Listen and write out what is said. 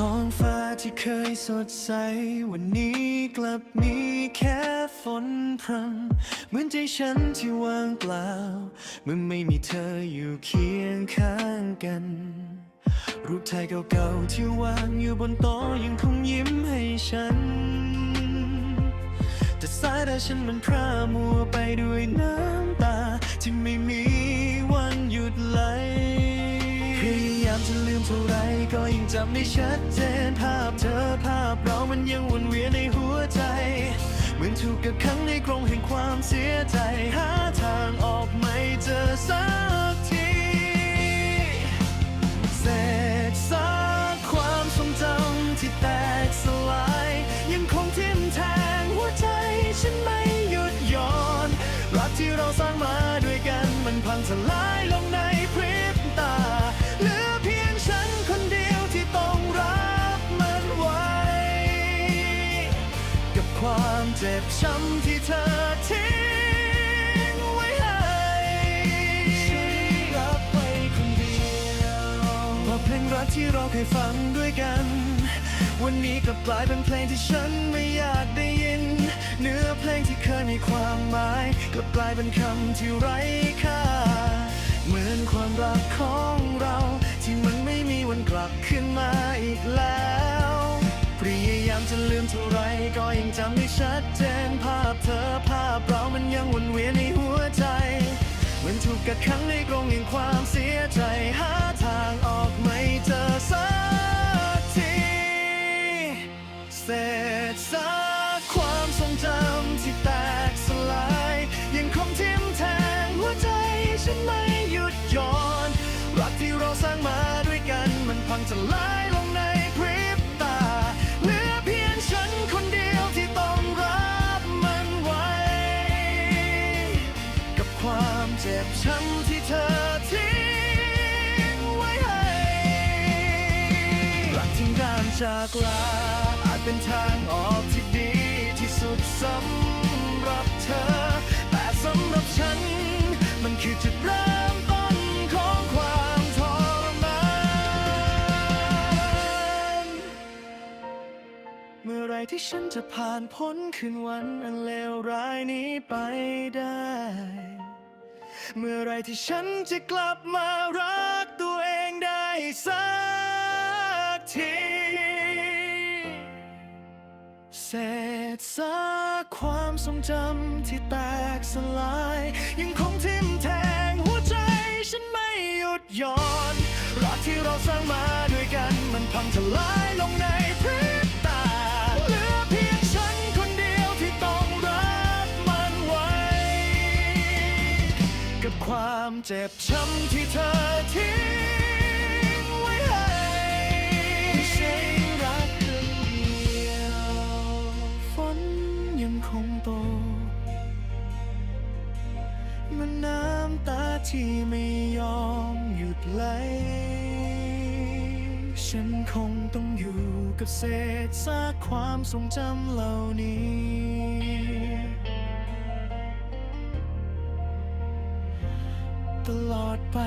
ท้องฟ้าที่เคยสดใส วันนี้กลับมีแค่ฝนพรำเหมือนใจฉันที่ว่างเปล่า เมื่อไม่มีเธออยู่เคียงข้างกัน รูปถ่ายเก่าๆที่วางอยู่บนโต๊ะยังคงยิ้มให้ฉัน แต่สายตาฉันมันพร่ามัวไปด้วยน้ำตา ที่ไม่มีวันหยุดไหลามจะลืมเท่าไรก็ยังจำได้ชัดเจนภาพเธอภาพเรามันยังวนเวียนในหัวใจ เหมือนถูกกักขังในกรงแห่งความเสียใจ หาทางออกไม่เจอสักทีเศษซากความทรงจำที่แตกสลาย ยังคงทิ่มแทงหัวใจฉันไม่หยุดหย่อนรักที่เราสร้างมาด้วยกันมันพังทลาย ความเจ็บช้ำที่เธอทิ้งไว้ให้ฉันรับไว้คนเดียวเพราะเพลงรักที่เราเคยฟังด้วยกัน วันนี้กลับกลายเป็นเพลงที่ฉันไม่อยากได้ยิน เนื้อเพลงที่เคยมีความหมายกลับกลายเป็นคำที่ไร้ค่า เหมือนความรักของเรา ที่มันไม่มีวันกลับขึ้นมาอีกแล้วพยายามจะลืมเท่าไร จำได้ชัดเจนภาพเธอภาพเรามันยังวนเวียนในหัวใจ เหมือนถูกกักขังในกรงแห่งความเสียใจหาทางออกไม่เจอสักทีเศษซากความทรงจำที่แตกสลาย ยังคงทิ่มแทงหัวใจฉันไม่หยุดย่อน รักที่เราสร้างมาด้วยกันมันพังทลาย ช้ำที่เธอทิ้งไว้ให้รักทิ้งการจากลาอาจเป็นทางออกที่ดีที่สุดสำหรับเธอ แต่สำหรับฉัน มันคือจุดเริ่มต้นของความทรมานเมื่อไรที่ฉันจะผ่านพ้นคืนวันอันเลวร้ายนี้ไปได้ เมื่อไรที่ฉันจะกลับมารักตัวเองได้สักทีเศษซากความทรงจำที่แตกสลาย ยังคงทิ่มแทงหัวใจฉันไม่หยุดหย่อนรักที่เราสร้างมาด้วยกันมันพังทลายลงในพริ ความเจ็บช้ำที่เธอทิ้งไว้ให้ไม่ใช่รักครึ่งเดียวฝนยังคงตกมันน้ำตาที่ไม่ยอมหยุดไหลฉันคงต้องอยู่กับเศษซากความทรงจำเหล่านี้ ตลอดไป